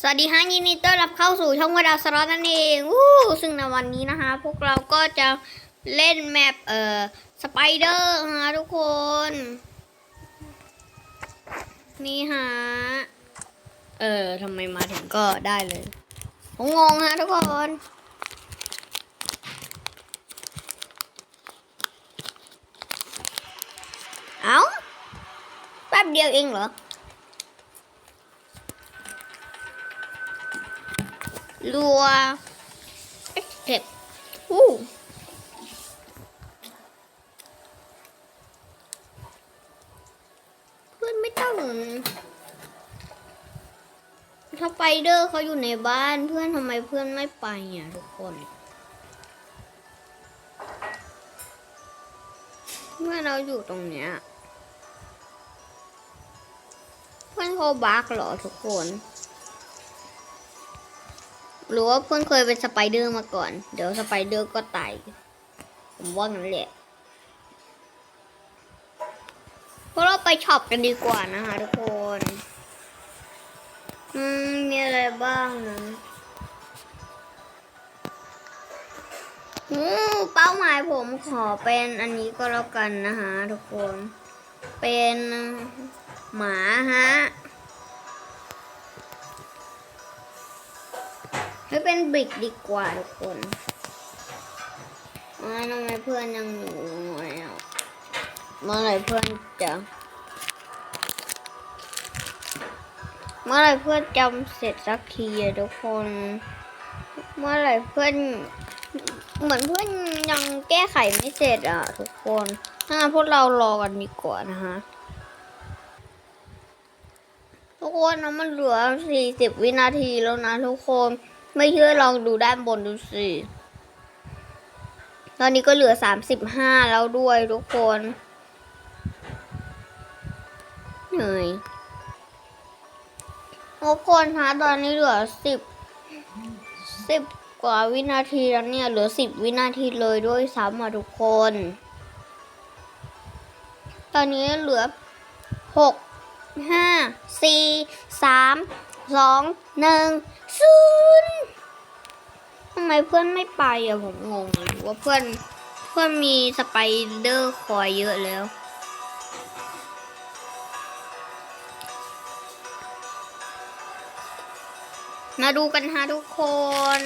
สวัสดีฮะยินดีต้อนรับเข้าสู่ช่องวดาสล็อตนั่นเองวู้ซึ่งในวันนี้นะคะ พวกเราก็จะเล่นแมปเอ่อสไปเดอร์ฮะทุกคน นี่ฮะเออทำไมมาถึงก็ได้เลยผมงงฮะทุกคนเอ้าแป๊บเดียวเองเหรอ รัวเก็บอู้เพื่อนไม่ต้องถ้าไปเดอร์เขาอยู่ในบ้านเพื่อนทำไมเพื่อนไม่ไปอะทุกคนเมื่อเราอยู่ตรงเนี้ย เพื่อนเขาบักเหรอทุกคน หรือว่าเพื่อนเคยเป็นสไปเดอร์มาก่อน เดี๋ยวสไปเดอร์ก็ตาย ผมว่างั้นแหละพวกเราไปช็อปกันดีกว่านะคะทุกคน อืม มีอะไรบ้างนะอืมเป้าหมายผมขอเป็นอันนี้ก็แล้วกันนะคะทุกคน เป็นหมาฮะ ไม่เป็นบริกดีกว่าทุกคนอ่าทำไมเพื่อนยังอยู่แล้วเมื่อไรเพื่อนจะเมื่อไรเพื่อนจำเสร็จสักทีอะทุกคน เมื่อไรเพื่อน เหมือนเพื่อนยังแก้ไขไม่เสร็จอะทุกคนถ้างั้นพวกเรารอกันดีกว่านะฮะทุกคนนะมันเหลือ 40 วินาทีแล้วนะทุกคน ไม่เชื่อลองดูด้านบนดูสิ ตอนนี้ก็เหลือ35แล้วด้วยทุกคนเหนื่อยทุกคนคะตอนนี้เหลือ10 10กว่าวินาทีแล้วเนี่ย เหลือ10วินาทีเลยด้วยซ้ำอะทุกคน ตอนนี้เหลือ6ห้าสี่สามสองหนึ่งศูนย์ำไมเพื่อนไม่ไปอะผมงงเลยหรือว่าเพื่อนเพื่อนมีสไปเดอร์คอยเยอะแล้วมาดูกันฮะทุกคน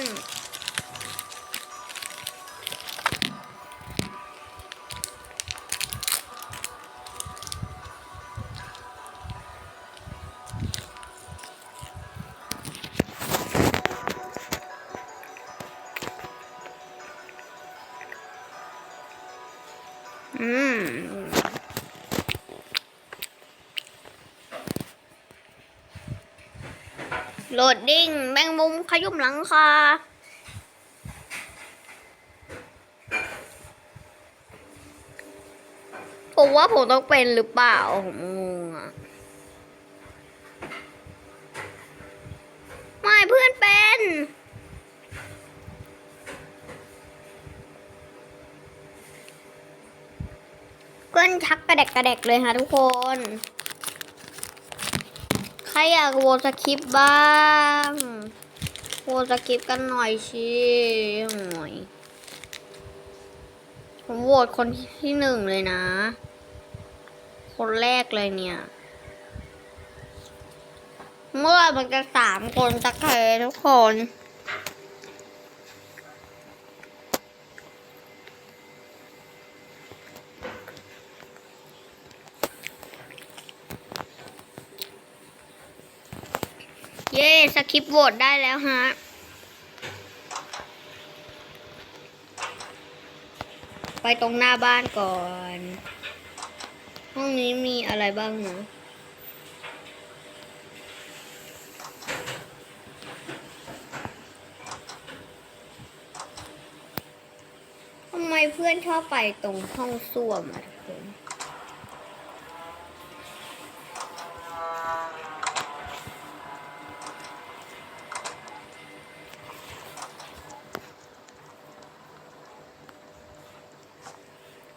โหลดดิ้งแมงมุมขยุมหลังคาผมว่าผมต้องเป็นหรือเปล่า ผมงงอะไม่เพื่อนเป็นเพื่อนชักกระเดกกระเดกเลยค่ะทุกคน ครอยากโวสคริปบ้างโวสคริปกันหน่อยชิหน่อยผมโหวตคนที่หนึ่งเลยนะ คนแรกเลยเนี่ย เมื่อมันจะสามคนตะเคทุกคน เย้สคริปโหวตได้แล้วฮะ ไปตรงหน้าบ้านก่อน ห้องนี้มีอะไรบ้างนะทำไมเพื่อนชอบไปตรงห้องส้วมอะทุกคน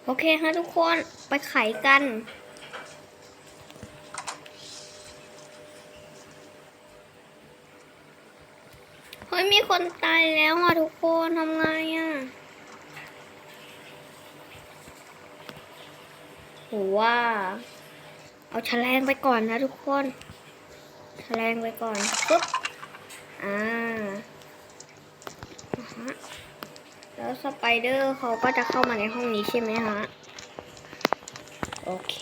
โอเคฮะทุกคนไปไขกันอฮ้ย มีคนตายแล้วอะทุกคนทำไงอะโหว่า เอาแฉลงไปก่อนนะทุกคนแฉลงไปก่อน ปุ๊บ อ่าอ่าฮะ แล้วสไปเดอร์เขาก็จะเข้ามาในห้องนี้ใช่ไหมฮะ โอเค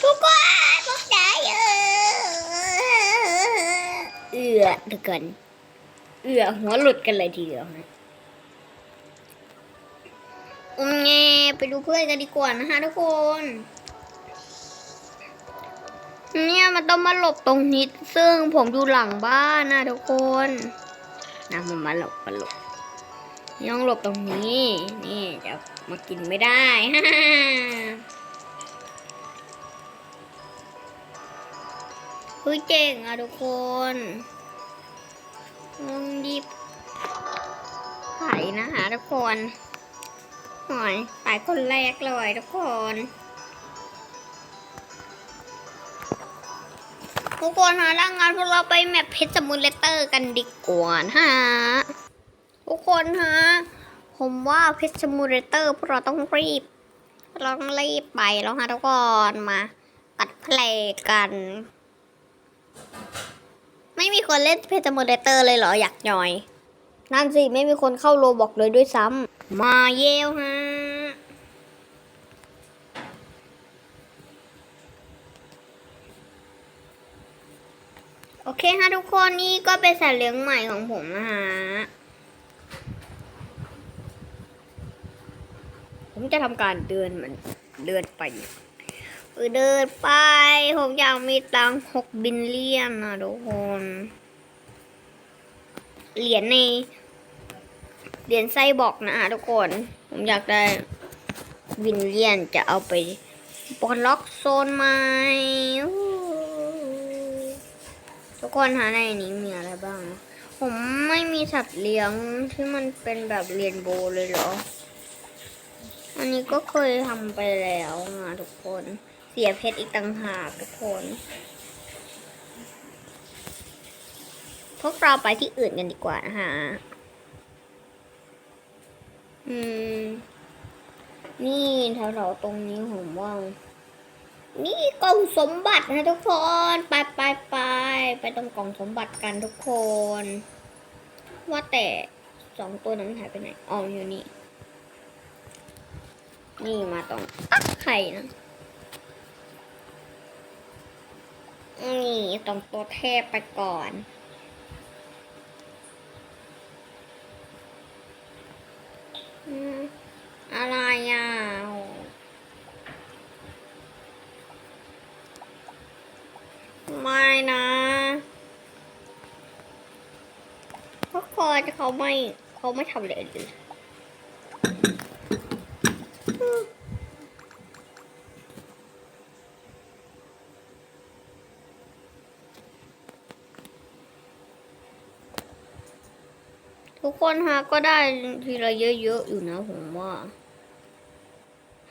ทุกคนพวกใจเออเอือเดี๋ยกันเอือหัวหลุดกันเลยทีเดียวฮะอืมแงไปดูเพื่อนกันดีกว่านะคะทุกคน เนี่ยมันต้องมาหลบตรงนี้ ซึ่งผมอยู่หลังบ้านนะทุกคนนะมันมาหลบมาหลบนี่องหลบตรงนี้ นี่จะมากินไม่ได้ฮ่าเฮ้ยเจ๋งอะทุกคน ทุกคนหน่อยไปคนแรกเลยทุกคน ทุกคนฮะดังงานพวกเราไปแมปเพชรสมุนเลเตอร์กันดีกว่านะฮะทุกคนฮะ ผมว่าเพชรสมุนเลเตอร์พวกเราต้องรีบเราต้องรีบไปแล้วฮะทุกคนมาตัดเพลงกันไม่มีคนเล่นเพจโมเดเตอร์เลยเหรอ อยากหน่อย นั่นสิไม่มีคนเข้าโลบอกเลยด้วยซ้ำมาเยลฮะโอเคฮะทุกคนนี่ก็เป็นสัตว์เลี้ยงใหม่ของผมนะฮะ ผมจะทำการเดินมันเดินไปเดินไป ผมอยากมีตังหกบิลเลียนนะทุกคน เหรียญในเหรียญไส้บอกนะทุกคน ผมอยากได้บิลเลียนจะเอาไปปลดล็อกโซนใหม่ทุกคนหาในนี้มีอะไรบ้าง ผมไม่มีสัตว์เลี้ยงที่มันเป็นแบบเรียนโบเลยเหรอ อันนี้ก็เคยทำไปแล้วนะทุกคน เสียเพชรอีกต่างหากทุกคน พ วกเราไปที่อื่นกันดีกว่านะฮะอืม นี่แถวๆตรงนี้ผมว่า นี่กล่องสมบัตินะทุกคน ไปไปไปไปตรงกล่องสมบัติกันทุกคน ว่าแต่สองตัวนั้นหายไปไหนอ๋ออยู่นี่ นี่มาตรงตักไข่นะนี่ตรงตัวเทพไปก่อน อืมอะไรอะโอ้ไม่นะเพราะคน เขาไม่เขาไม่ทำเลยเลยทุกคนฮะก็ได้ทีละเยอะๆอยู่นะผมว่า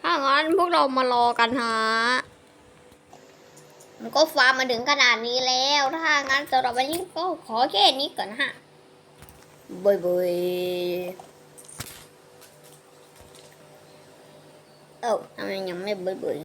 ถ้างั้นพวกเรามารอกันฮะมันก็ฟาร์มมาถึงขนาดนี้แล้ว ถ้างั้นสำหรับวันนี้ก็ขอแค่นี้ก่อนฮะ บายบายเอ้า